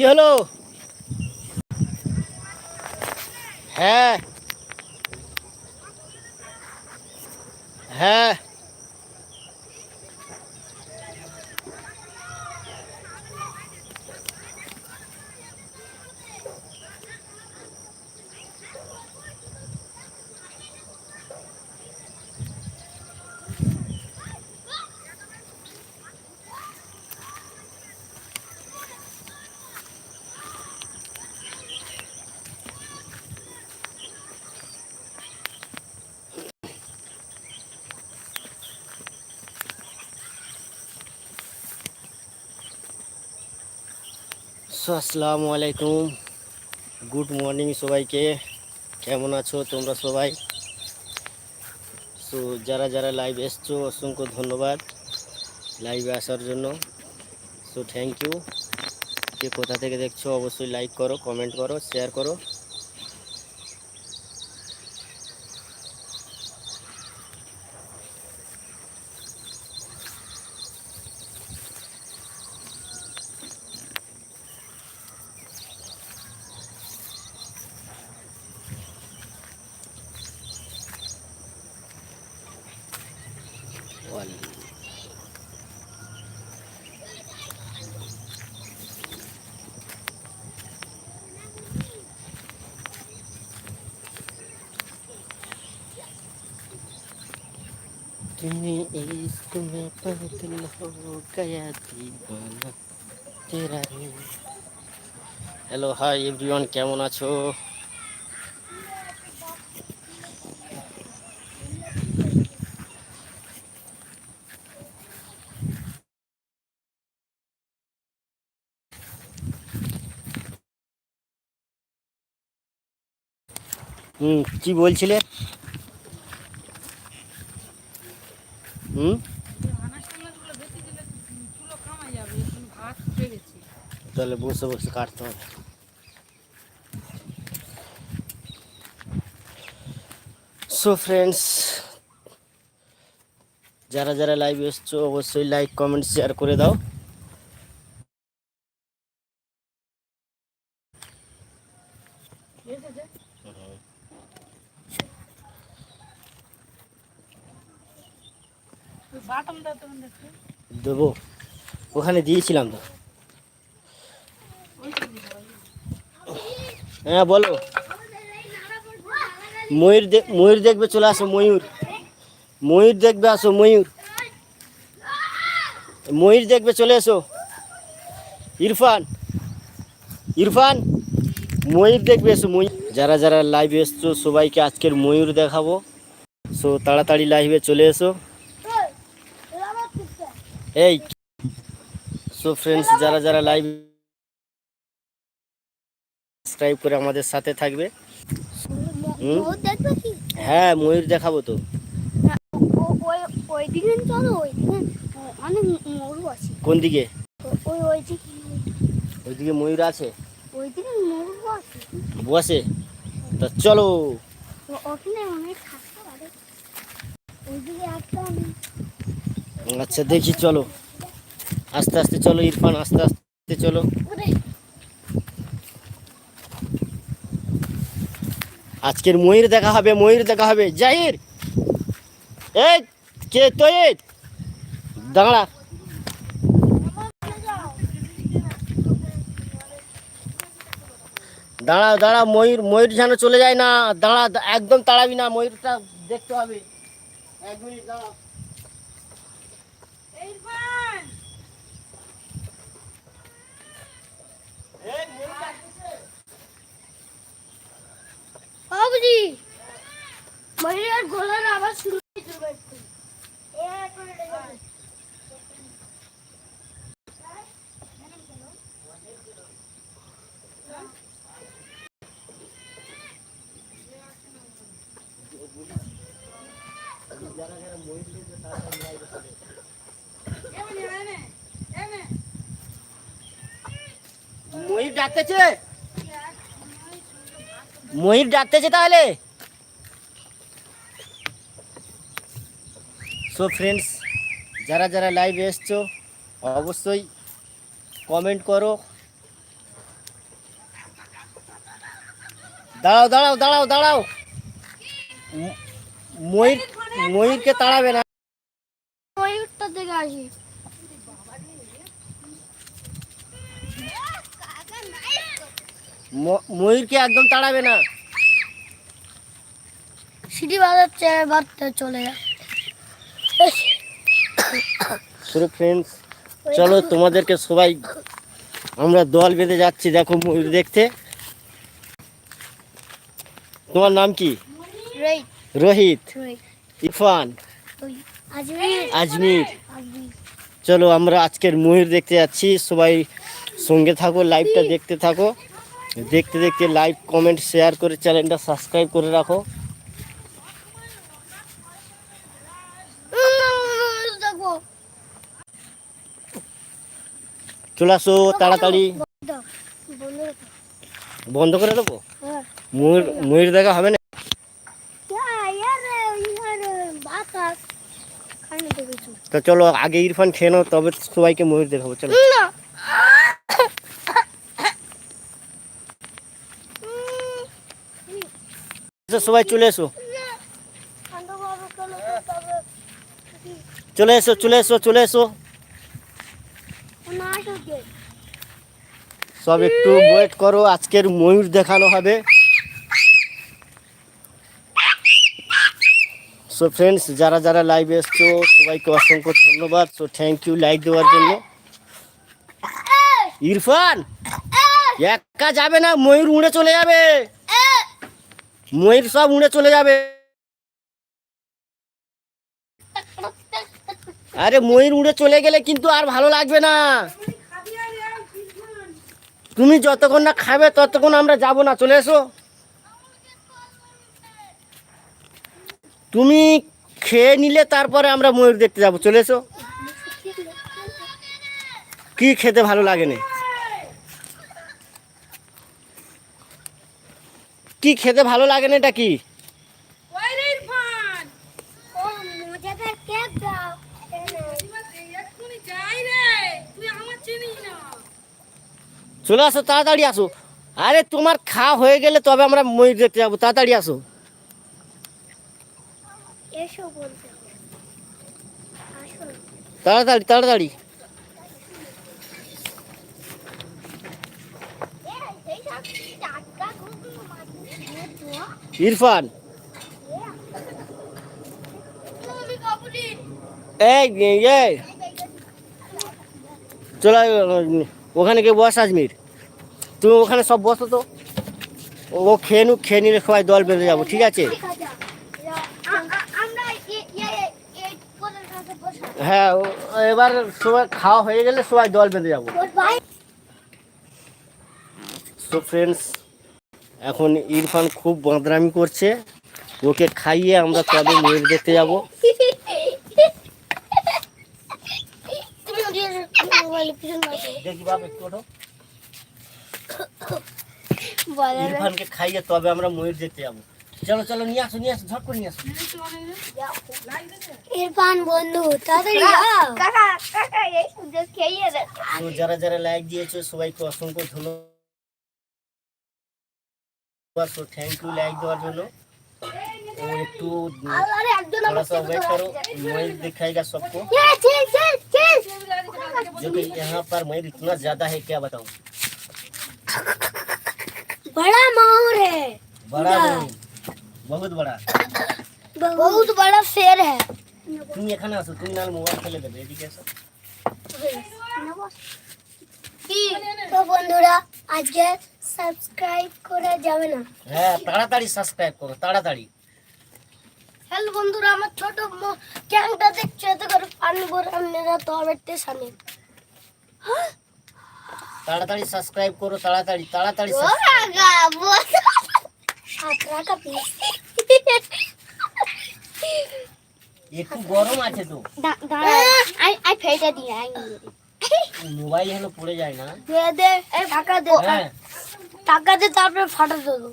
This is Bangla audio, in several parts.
কি হলো? হ্যাঁ। হ্যাঁ। সো আসসালামু আলাইকুম। গুড মর্নিং সবাইকে। কেমন আছো তোমরা সবাই? সো যারা যারা লাইভ এসছো, অসংখ্য ধন্যবাদ লাইভে আসার জন্য। সো থ্যাংক ইউ কে কোথা থেকে দেখছ, অবশ্যই লাইক করো কমেন্ট করো শেয়ার করো। তুমি इश्क में पागल हो गया दीवाना तेरा रे হ্যালো হাই এভরিওয়ান কেমন আছো হুম কি বলছিলে গেছে তাহলে বসে বসে কাটতে হবে। সো ফ্রেন্ডস যারা যারা লাইভ এসছো, অবশ্যই লাইক কমেন্ট শেয়ার করে দাও এসেছে ওই বাটনটা তখন দেখছি দেবো। ওখানে দিয়েছিলাম তো। ওই তো দিতে হবে। হ্যাঁ বলো। ময়ূর দেখ ময়ূর দেখবে, চলে আসো ময়ূর। ময়ূর দেখবে, আসো ময়ূর। ময়ূর দেখবে, চলে এসো। ইরফান। ইরফান, ময়ূর দেখবে, এসো ময়ূর। যারা যারা লাইভে এসছো, সবাইকে আজকের ময়ূর দেখাবো। সো তাড়াতাড়ি লাইভে চলে এসো। এই সো ফ্রেন্ডস যারা যারা লাইভ সাবস্ক্রাইব করে আমাদের সাথে থাকবে হ্যাঁ ময়ূর দেখাবো তো। কোন দিকে? ওই ওই দিকে ওইদিকে ময়ূর আছে। বসে। তা চলো। ওখানে অনেক থাকতে পারে ওই দিকে একটা আচ্ছা দেখি, চলো। আস্তে আস্তে চলো, ইরফান, আস্তে আস্তে চলো। আজকের ময়ূর দেখা হবে, ময়ূর দেখা হবে। জাহির! এই, কে তো দাঁড়া। দাঁড়া দাঁড়া, ময়ূর ময়ূর যেন চলে যায় না। দাঁড়া, একদম তাড়াবি না, ময়ূরটা দেখতে হবে। এক মিনিট দাঁড়া ইরফান এই ময়ূরটা আসছে। বাবুজি ময়ূরের গলার আবার শুরু ময়ূর ডাকতেছে? ময়ূর ডাকতেছে তাহলে? সো ফ্রেন্ডস যারা যারা লাইভে এসছো অবশ্যই কমেন্ট করো। দাঁড়াও দাঁড়াও দাঁড়াও দাঁড়াও। ময়ূর ময়ূরকে তাড়াবে না। ময়ূরটা থেকে আসি। ময়ূরকে একদম তাড়াবে না। সিটি বাজার চলে যায় ফ্রেন্ডস চলো তোমাদেরকে সবাই আমরা দল বেঁধে যাচ্ছি দেখো ময়ূর দেখতে। তোমার নাম কি? রোহিত। ইরফান। আজমির। আজমির। চলো আমরা আজকের ময়ূর দেখতে যাচ্ছি সবাই সঙ্গে থাকো লাইভটা দেখতে থাকো। দেখতে দেখতে লাইভ কমেন্ট শেয়ার করে চ্যানেলটা সাবস্ক্রাইব করে রাখো দেখো চলে আসো তাড়াতাড়ি। বন্ধ। করে দেবো। ময়ূর ময়ূর দেখা হবে না? চলো আগে ইরফান খেয়ে নাও তবে সবাইকে ময়ূর দেখাবো চলো। সবাই চলে এসো। চলে এসো চলে এসো চলে এসো। সব একটু ওয়েট করো, আজকের ময়ূর দেখানো হবে। সো ফ্রেন্ডস যারা যারা লাইভে এসছো, সবাইকে অসংখ্য ধন্যবাদ। সো থ্যাংক ইউ লাইক দেওয়ার জন্য। ইরফান, একা যাবে না, ময়ূর উড়ে চলে যাবে। ময়ূর সব উড়ে চলে যাবে। আরে ময়ূর উড়ে চলে গেলে কিন্তু আর ভালো লাগবে না। তুমি যতক্ষণ না খাবে, ততক্ষণ আমরা যাব না, চলে এসো। তুমি খেয়ে নিলে তারপরে আমরা ময়ূর দেখতে যাব, চলে এসো। কি খেতে ভালো লাগে না কি খেতে ভালো লাগে না এটা কি ওই রে ইরফান ও মজাদার কেক দাও এবার এক্ষুনি যাই রে তুই আমার চিনিস না চলে আসো তাড়াতাড়ি আসো। আরে তোমার খাওয়া হয়ে গেলে তবে আমরা ময়ূর দেখতে যাব। তাড়াতাড়ি আসো। তাড়াতাড়ি তাড়াতাড়ি। মাছ ইরফান। এই চলো ওখানে গিয়ে বস আজমির। তুমি ওখানে সব বসো তো। ও খেয়ে নুক, খেয়ে নিলে সবাই দল বেঁধে যাব, ঠিক আছে? হ্যাঁ এবার সবাই খাওয়া হয়ে গেলে সবাই দল বেঁধে যাব। সো ফ্রেন্ডস এখন ইরফান খুব বদনামি করছে। ওকে খাইয়ে আমরা তবে ময়ূর দেখতে যাব তুমি ওদিকে মোবাইলে পিছন মারো দেখি বাপ একটু ওঠো। বলে ইরফানকে খাইয়ে তবে আমরা ময়ূর দেখতে যাবো চলো চলো নিয়ে আসো নিয়ে আসো ঝট করে নিয়ে আসো ইরফান বন্ধু তাড়াতাড়ি যাও কাকা কাকা এই সুযোগ খেয়ে দে তো যারা যারা লাইক দিয়েছো সবাইকে অসংখ্য ধন্যবাদ তো থ্যাংক ইউ লাইক দেওয়ার জন্য ও একটু আরে একজন थोड़ा सा वेट करो मयूर दिखाएगा सबको ये चल चल चल जो कि यहाँ पर मयूर इतना ज्यादा है क्या बताऊँ बड़ा मोर है बड़ा नहीं बहुत बड़ा बहुत बड़ा शेर है তুমি এখানে আসো তুমি নাহলে মোবাইল ফেলে দেবে এদিকে এসো তো বন্ধুরা আজকে সাবস্ক্রাইব করে যাবে না হ্যাঁ তাড়াতাড়ি সাবস্ক্রাইব করো তাড়াতাড়ি হ্যালো বন্ধুরা আমার ছোট ক্যাংটা দেখছ? এত করে পানি ভরে আপনারা তো আমার স্টেশনে তাড়াতাড়ি সাবস্ক্রাইব করো তাড়াতাড়ি তাড়াতাড়ি একটু গরম আছে তো। আই ফেটা দিয়ে আই মোবাইল হেন পড়ে যায় না। দে দে এই টাকা দে হ্যাঁ। টাকা দে তারপরে ফাটা দেবো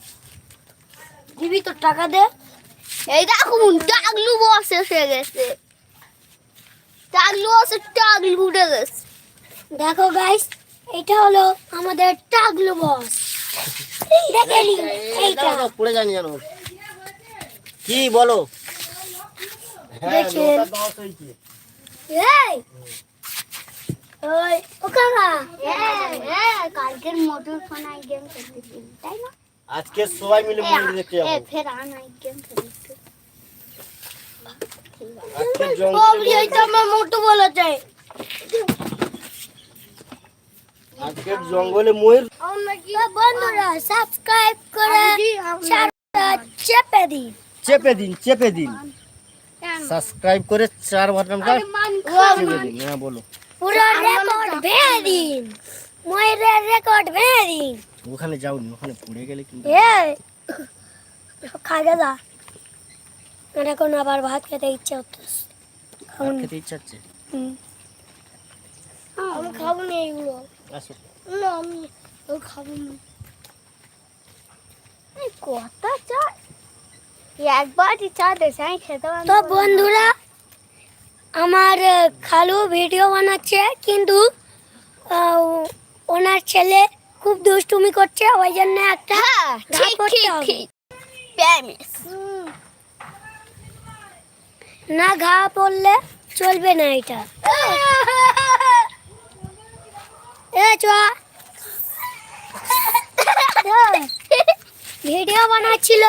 দিবি তো টাকা দে। এই দেখুন টাগলু বস এসে গেছে। টাগলু বসে টাগলু উঠে গেছে। দেখো গাইস এটা হলো আমাদের টাগলু বস। দেখে এইটা। পড়ে যায়নি জানো কি বলো? হ্যাঁ দেখেন। এই ওই ও কাকা হ্যাঁ হ্যাঁ কালকের মোটর ফোন আই গেম খেলতেছি তাই না? আজকে সবাই মিলে মন্দির দেখতে এ যাব। ফের আন আই গেম খেলতে আজকে ও জঙ্গলে এই তো আমার মোটু বলেছে। আজকে জঙ্গলে ময়ূর। তো বন্ধুরা সাবস্ক্রাইব করে চারটা চেপে দিন। চেপে দিন চেপে দিন। সাবস্ক্রাইব করে চার বাটনটা চেপে দিন। হ্যাঁ বলো। পুরো রেকর্ড ভেঙে দিন। ময়ূরের রেকর্ড ভেঙে দিন। ওখানে যাওনি ওখানে পড়ে গেলে কিন্তু এই খাগে যা। আমার এখন আবার ভাত খেতে ইচ্ছে হচ্ছে ভাত খেতে ইচ্ছা হচ্ছে আমি খাব না এগুলো। না আমি ও খাব না। এই কটা চা? একবারই চা দেশে আমি খেতে তো বন্ধুরা আমার খালু ভিডিও বানাচ্ছে কিন্তু আহ, ওনার ছেলে খুব দুষ্টুমি করছে ওই জন্য একটা ঘা করতে হবে। হুম। না ঘা পড়লে চলবে না এটা। এ চ ভিডিও বানাচ্ছিল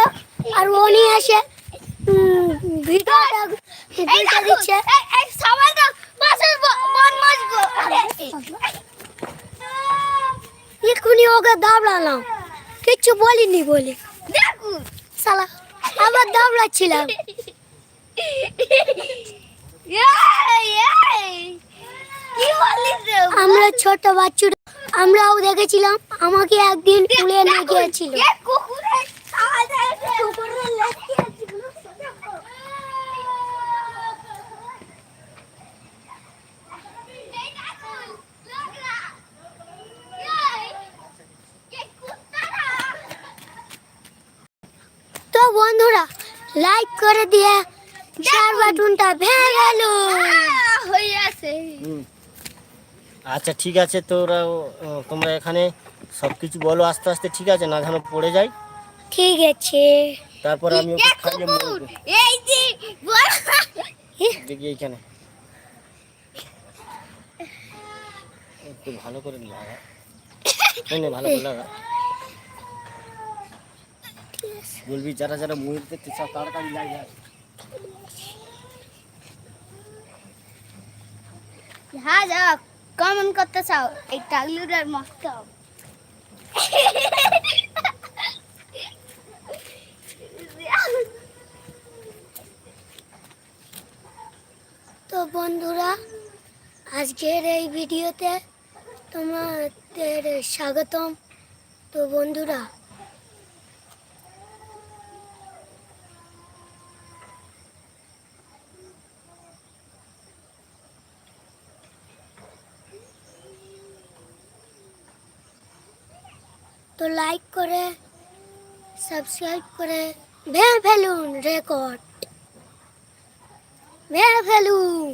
আর উনি এসে ভিডিওটা ভিডিওটা দিচ্ছে। এক্ষুনি ওকে দাবড়ালাম। কিচ্ছু বলিনি বলে। সালা আবার দাবড়াচ্ছিলাম। আমরা ছোট বাচ্চুরা আমরাও দেখেছিলাম, আমাকে একদিন তুলে নিয়ে গিয়েছিল। বন্ধুরা লাইক করে দিয়ে শেয়ার বাটনটা ভেঙে গেল হয়ে আছে আচ্ছা ঠিক আছে তোরা তোমরা এখানে সব কিছু বলো আস্তে আস্তে ঠিক আছে? না যেন পড়ে যায়। ঠিক আছে। তারপর আমি ওকে খাইয়ে মরবো এই যে দেখি এইখানে। একটু ভালো করে লাগা ভালো করে লাগা বলবি, যারা যারা ময়ূর দেখতে চাও তাড়াতাড়ি লাগে হ্যাঁ যা কমেন্ট করতে চাও, এই টাগলুরার মস্ত। তো বন্ধুরা, আজকের এই ভিডিওতে তোমাদের স্বাগতম। তো বন্ধুরা তো লাইক করে সাবস্ক্রাইব করে ভেঙে ফেলুন রেকর্ড ভেঙে ফেলুন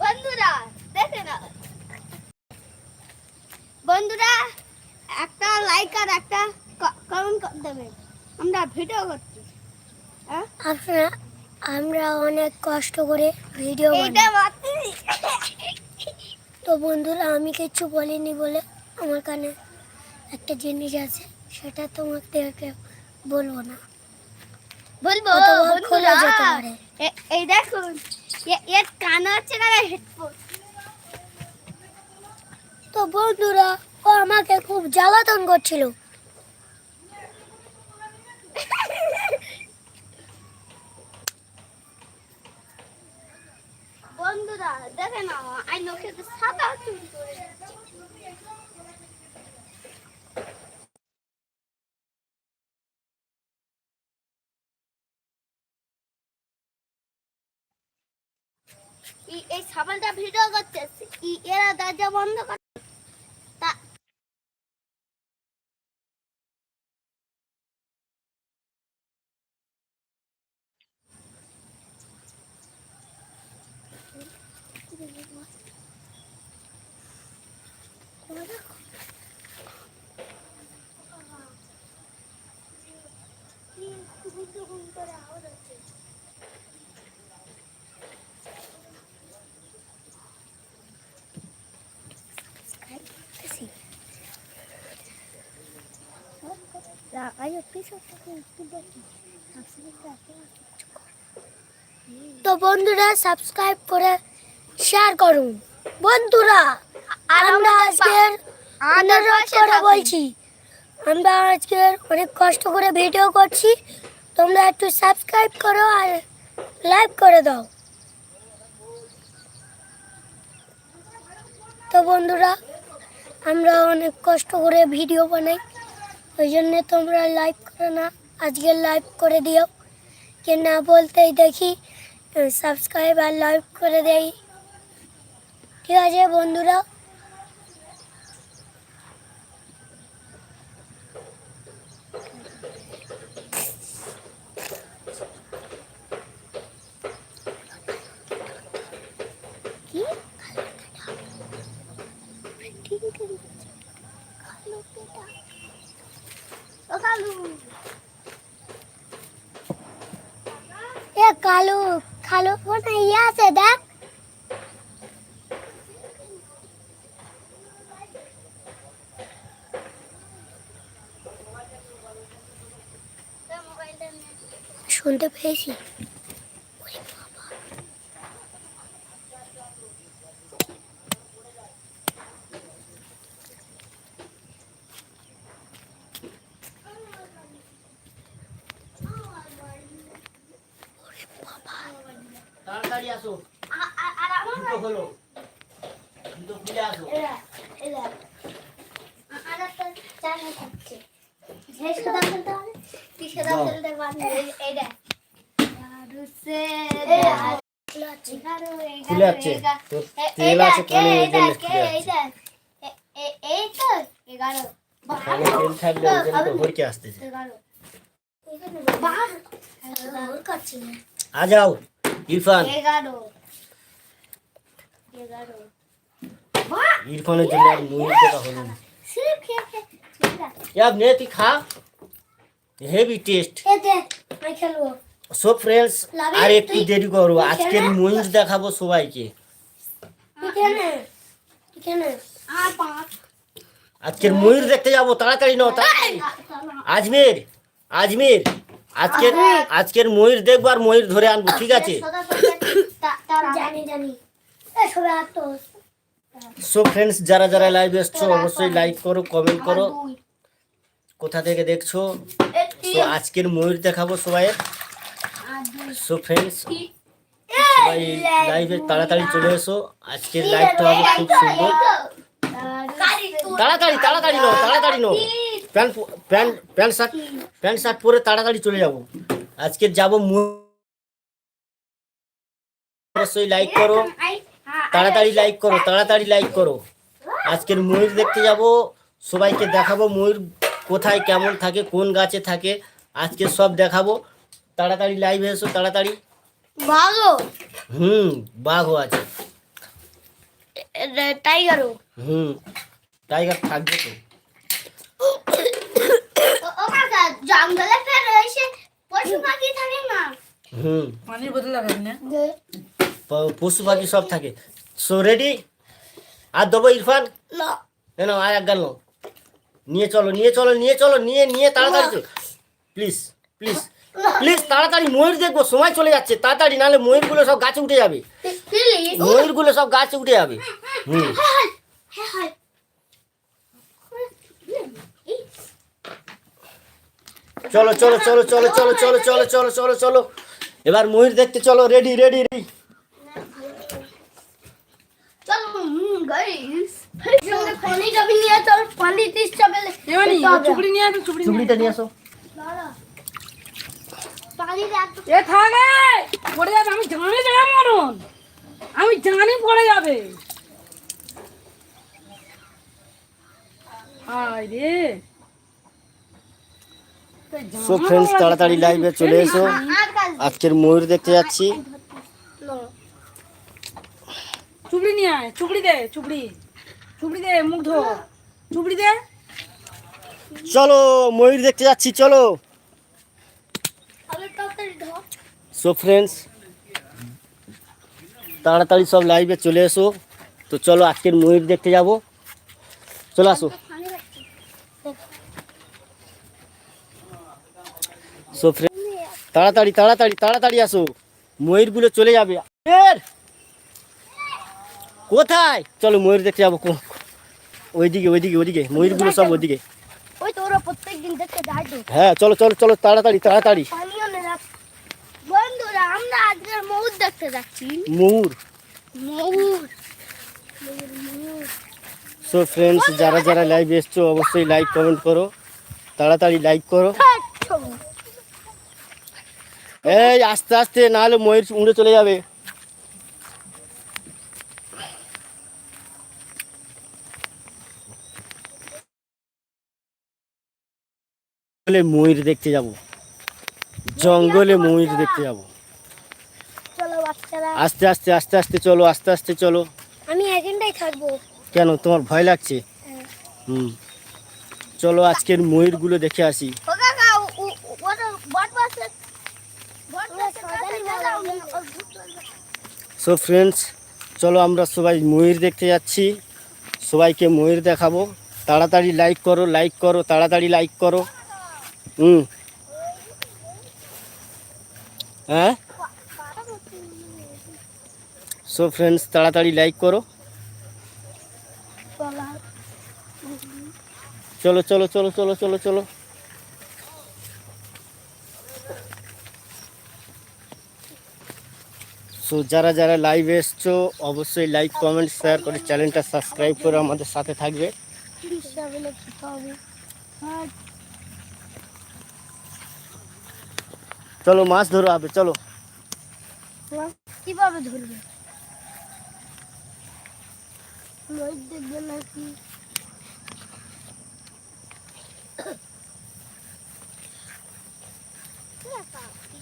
বন্ধুরা দেখে না বন্ধুরা একটা লাইক আর একটা কমেন্ট করে দেবেন আমরা ভিডিও করছি। আপনারা আমরা অনেক কষ্ট করে ভিডিও তো বন্ধুরা আমি কিছু বলিনি বলে আমার কানে একটা জিনিস আছে সেটা তোমাদেরকে বলব না। বলব খোলা যেতে পারে। এই দেখুন এর কান হচ্ছে না হেডফোন। তো বন্ধুরা ও আমাকে খুব জ্বালাতন করছিল বন্ধুরা বন্ধুরা দেখে আই নখে সাদা চুল করে দিচ্ছে। ই- এই সাবানটা ভিডিও করছে ই- এরা দরজা বন্ধ তো বন্ধুরা সাবস্ক্রাইব করে শেয়ার করুন। বন্ধুরা আমরা আজকের অনুরোধ করে বলছি আমরা আজকের অনেক কষ্ট করে ভিডিও করছি। তোমরা একটু সাবস্ক্রাইব করো আর লাইক করে দাও। তো বন্ধুরা আমরা অনেক কষ্ট করে ভিডিও বানাই। ওই জন্য তোমরা লাইভ করো না, আজকে লাইভ করে দিও। কে না বলতেই দেখি সাবস্ক্রাইব আর লাইভ করে দেই। ঠিক আছে বন্ধুরা কি ও কালু এ কালু কালু ফোনে ইয়ে আছে দেখ। শুনতে পেয়েছি তাড়াতাড়ি আসো আ- আ- আর আমার দুটো হলো দুটো খুলে আসো এরা এরা আ- আর একটা চায়না থাকছে যে সাদা ফেলতে হবে কি সাদা দাও। ফেলতে পারবে এই- এইটা রুসে তোর তেল আছে কানে ওই জন্য এই তো এগারো। কানে তেল থাকলে ওই জন্য তো হরকে আসতেছে। আ যাও ইরফান। এগারো। এগারো। ইরফানের জন্য আর মুড়ি দেখা হলো না। তুই খা। হেভি টেস্ট খেলব। সো ফ্রেন্ডস আর একটু দেরি করব তুই আজকের? ময়ূর দেখাবো সবাইকে। আজকের ময়ূর দেখতে যাব তাড়াতাড়ি নাও তাড়াতাড়ি। আজমের আজমের আজকের আজকের ময়ূর দেখব আর ময়ূর ধরে আনব ঠিক আছে? সো ফ্রেন্ডস যারা যারা লাইভ এসছো অবশ্যই লাইক করো কমেন্ট করো। কোথা থেকে দেখছ? তো আজকের ময়ূর দেখাবো সবাই আর দুই। সো ফ্রেন্ডস সবাই লাইভে তাড়াতাড়ি চলে এসো। আজকের লাইভটা হবে খুব সুন্দর। তাড়াতাড়ি তাড়াতাড়ি নাও তাড়াতাড়ি নাও। Pant pant pant shirt pant shirt পরে তাড়াতাড়ি চলে যাব। আজকে যাব অবশ্যই লাইক করো। তাড়াতাড়ি লাইক করো তাড়াতাড়ি লাইক করো। আজকের ময়ূর দেখতে যাব। সবাইকে দেখাবো ময়ূর কোথায় কেমন থাকে কোন গাছে থাকে। আজকে সব দেখাবো। তাড়াতাড়ি লাইভে এসো তাড়াতাড়ি। ভাগো হুম বাঘও আছে। টাইগারও হুম টাইগার থাকবে তো। জঙ্গলে ফের এসে পশু পাখি থাকে না? হুম। পানির বোতল লাগাবি না? পশু পাখি সব থাকে। সো রেডি আর দেবো ইরফান? না। কেন আর এক গাল নিয়ে চলো নিয়ে চলো নিয়ে চলো নিয়ে নিয়ে তাড়াতাড়ি প্লিজ প্লিজ প্লিজ তাড়াতাড়ি ময়ূর দেখব সময় চলে যাচ্ছে। তাড়াতাড়ি নাহলে ময়ূরগুলো সব গাছে উঠে যাবে। ময়ূরগুলো সব গাছে উঠে যাবে। হুম। চলো চলো চলো চলো চলো চলো চলো চলো চলো চলো। এবার ময়ূর দেখতে চলো রেডি রেডি রেডি চলো গাইস পানি যাবি নিয়ে চল পানি তিস চাবে এমানি চুপড়ি নিয়ে আসো চুপড়ি নিয়ে চুবড়িটা নিয়ে আসো পানি দেখ এ থাকে পড়ে যাবে আমি জানি জায়গা মরণ। আমি জানি পড়ে যাবে। হায় রে। সো ফ্রেন্ডস তাড়াতাড়ি লাইভে চলে এসো। আজকের ময়ূর দেখতে যাচ্ছি। চুপড়ি নিয়ে আয় চুপড়ি দে চুপড়ি চুপড়ি দে মুখ ধো। চুপড়ি দে। চলো ময়ূর দেখতে যাচ্ছি চলো আমি তাড়াতাড়ি ধর সো ফ্রেন্ডস তাড়াতাড়ি সব লাইভে চলে এসো। তো চলো আজকের ময়ূর দেখতে যাব। চলে আসো। সো ফ্রেন্ড তাড়াতাড়ি তাড়াতাড়ি তাড়াতাড়ি আসো। ময়ূরগুলো চলে যাবে। কোথায়? চলো ময়ূর দেখতে যাব। কো- ওইদিকে ওইদিকে ওইদিকে। ময়ূরগুলো সব ওইদিকে। হ্যাঁ চলো চলো চলো তাড়াতাড়ি তাড়াতাড়ি পানিও নে রাখ বন্ধুরা আমরা আজকে ময়ূর দেখতে যাচ্ছি। ময়ূর? ময়ূর। সো ফ্রেন্ডস যারা যারা লাইভ এসছো অবশ্যই লাইক কমেন্ট করো। তাড়াতাড়ি লাইক করো। এই আস্তে আস্তে নাহলে ময়ূর উড়ে চলে যাবে। জঙ্গলে ময়ূর দেখতে যাব। জঙ্গলে ময়ূর দেখতে যাব। আস্তে আস্তে আস্তে আস্তে চলো আস্তে আস্তে চলো। আমি এখানটাই থাকব। কেন? তোমার ভয় লাগছে? হুম। চলো আজকের ময়ূরগুলো দেখে আসি। সো ফ্রেন্ডস চলো আমরা সবাই ময়ূর দেখতে যাচ্ছি। সবাইকে ময়ূর দেখাবো। তাড়াতাড়ি লাইক করো লাইক করো তাড়াতাড়ি লাইক করো। হুম। হ্যাঁ? সো ফ্রেন্ডস তাড়াতাড়ি লাইক করো। চলো চলো চলো চলো চলো চলো। সো যারা যারা লাইভ এসছো, অবশ্যই লাইক কমেন্ট শেয়ার করে চ্যানেলটা সাবস্ক্রাইব করে আমাদের সাথে থাকবে। চলো, মাছ ধরো হবে চলো। কীভাবে ধরবে? ময়ূর দেখবে নাকি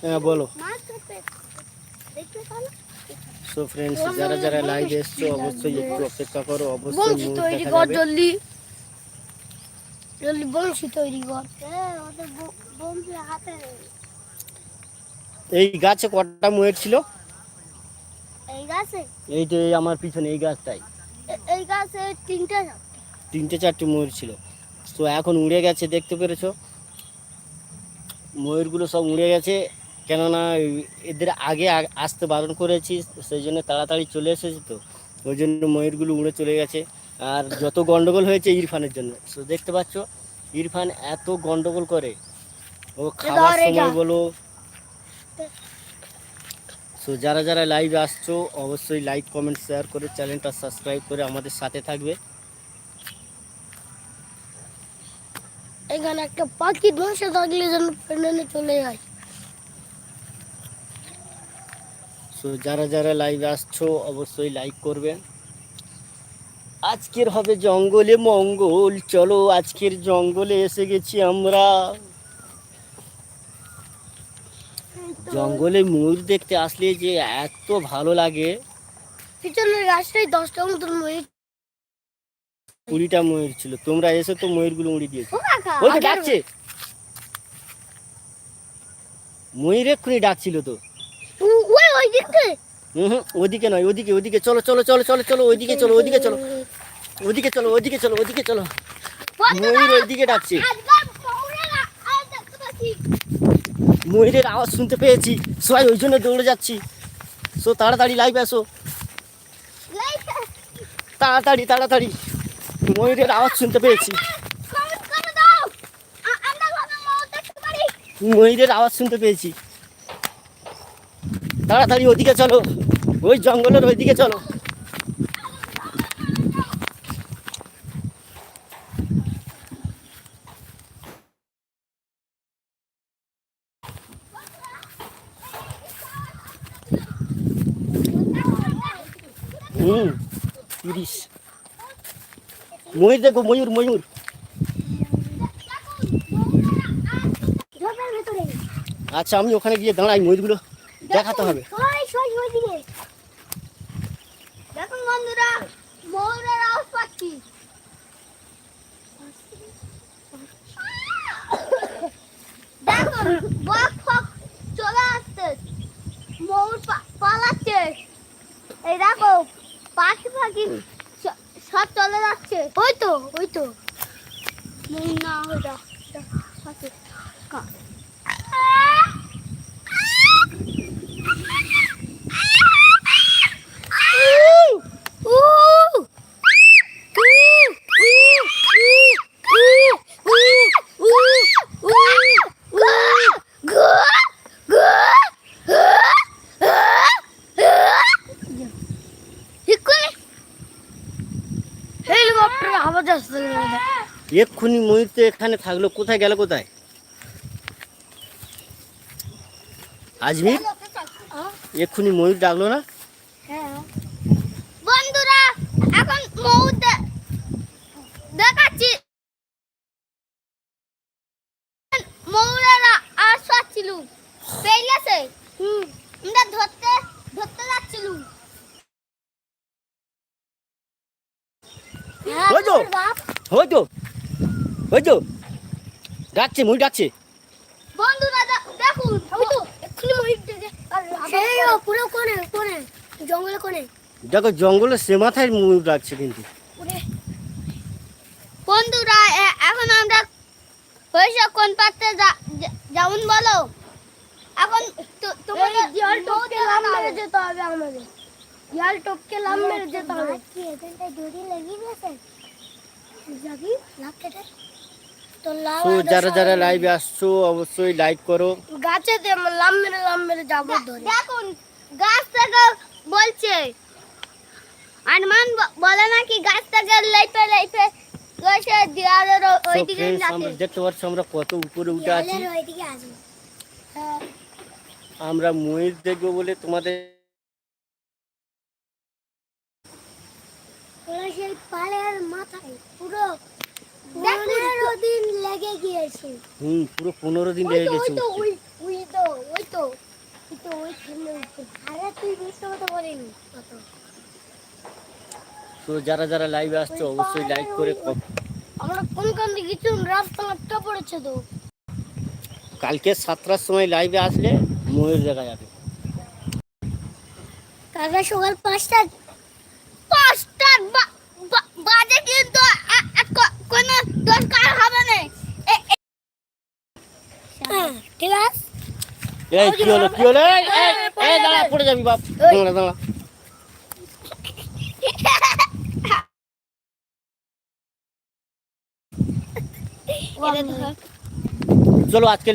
হ্যাঁ বলো। সো ফ্রেন্ডস যারা যারা লাইভ এসছো অবশ্যই একটু অপেক্ষা করো অবশ্যই বংশী তৈরি কর জলদি। জলদি বংশী তৈরি কর। হ্যাঁ হাতে এই গাছে কটা ময়ূর ছিল? এই গাছে? এই আমার পিছনে এই গাছটাই। এই গাছে তিনটে তিনটে চারটে ময়ূর ছিল। তো এখন উড়ে গেছে দেখতে পেরেছ? ময়ূরগুলো সব উড়ে গেছে। কেননা এদের আগে আসতে বারণ করেছি সেই জন্য তাড়াতাড়ি চলে এসেছে তো। ওই জন্য ময়ূরগুলো উড়ে চলে গেছে। আর যত গন্ডগোল হয়েছে ইরফানের জন্য। তো দেখতে পাচ্ছ ইরফান এত গন্ডগোল করে। ও খাবার ধরে সময় বলো সো যারা যারা লাইভ আসছো অবশ্যই লাইক কমেন্ট শেয়ার করে চ্যানেলটা সাবস্ক্রাইব করে আমাদের সাথে থাকবে। এখানে একটা পাখি বসে থাকলে যেন প্লেনে চলে যায়। সো যারা যারা লাইভ আসছো অবশ্যই লাইক করবেন আজকের হবে জঙ্গলে মঙ্গল। চলো আজকের জঙ্গলে এসে গেছি আমরা। জঙ্গলে ময়ূর দেখতে আসলে যে এত ভালো লাগে। পিছনের গাছটাই দশটা মতন ময়ূর। কুড়িটা ময়ূর ছিল। তোমরা এসে তো ময়ূরগুলো উড়ি দিয়েছ। ওই তো ডাকছে। ময়ূর এক্ষুনি ডাকছিল তো। ওদিকে নয় ওদিকে ওদিকে চলো চলো চলো চলো চলো ওইদিকে চলো ওইদিকে চলো। ওদিকে চলো ওদিকে চলো ওদিকে চলো। ময়ূর ওইদিকে ডাকছে। ময়ূরের আওয়াজ শুনতে পেয়েছি। সবাই ওই জন্য দৌড়ে যাচ্ছি। সো, তাড়াতাড়ি লাইভ আসো তাড়াতাড়ি তাড়াতাড়ি। ময়ূরের আওয়াজ শুনতে পেয়েছি। ময়ূরের আওয়াজ শুনতে পেয়েছি। তাড়াতাড়ি ওদিকে চলো। ওই জঙ্গলের ওইদিকে চলো হুম তিরিশ ময়ূর দেখো ময়ূর ময়ূর। আচ্ছা আমি ওখানে গিয়ে দাঁড়াই ময়ূরগুলো দেখাতে হবে। দেখুন বন্ধুরা ময়ূরের আওয়াজ পাচ্ছি। দেখুন বক ফক চলে আসছে। ময়ূর পালাচ্ছে। এই দেখো পাখি পাখি সব চলে যাচ্ছে। ওই তো ওই তো। মন না ওটা ওটা পাখি। কা- হেলিকপ্টার আওয়াজ আসছে এক্ষুনি ময়ূর তো এখানে থাকল কোথায় গেল কোথায়? আজমির? এক্ষুনি ময়ূর ডাকলো না হ্যাঁ বন্ধুরা এখন ময়ূর দে- দেখাচ্ছি ময়ূরের আ- আওয়াজ পাচ্ছিল পেয়েছে হুম আমরা ধরতে ধরতে যাচ্ছিলুম ওই তো ওই তো ওই তো ডাকছে ময়ূর ডাকছে বন্ধুরা দেখুন পুরো কোণে কোণে জঙ্গলে কোণে। দেখো জঙ্গলে সে মাথায় ময়ূর ডাকছে কিন্তু। বন্ধুরা এখন আমরা হয়েছে কোন পাত্রে যা- যা- বলো। এখন তোমাদের টপকে লাভ মেরে যেতে হবে আমাদের। জল টপকে লাভ মেরে যেতে হবে। কি এখানটায় দড়ি লাগিয়ে গেছে যাবি লাভ কেটে। তো যারা যারা লাইভে আসছো অবশ্যই লাইক করো। গাছে দে লাভ মেরে লাভ মেরে যাব দেখুন গাছ থেকে বলছে। আনমান বলে গাছ থেকে লাইফে লাইফে গেছে আমরা দেখতে পাচ্ছি আমরা কত উপরে উঠে আছি। হ্যাঁ। আমরা ময়ূর দেখব বলে তোমাদের সেই পালের মাথায় পুরো দিন লেগে গিয়েছে। হুম পুরো পনেরো দিন লেগে গেছে ওই ওই তো ওই তো ওই তো ওই আরে তুই মিথ্যে কথা বলিনি তো যারা যারা লাইভে আসছো অবশ্যই লাইক করে কিছু রাস্তা আটকা পড়েছে তো? কালকে সাতটার সময় লাইভে আসলে ময়ূর দেখা যাবে। কালকে সকাল পাঁচটা পাঁচটার বা- বাজে কিন্তু কোনো দরকার হবে না। হ্যাঁ ঠিক আছে। এই কি হলো কি হলো? এই, এই, এই দাঁড়া পড়ে যাবি বাপ। দাঁড়া দাঁড়া চলো আজকে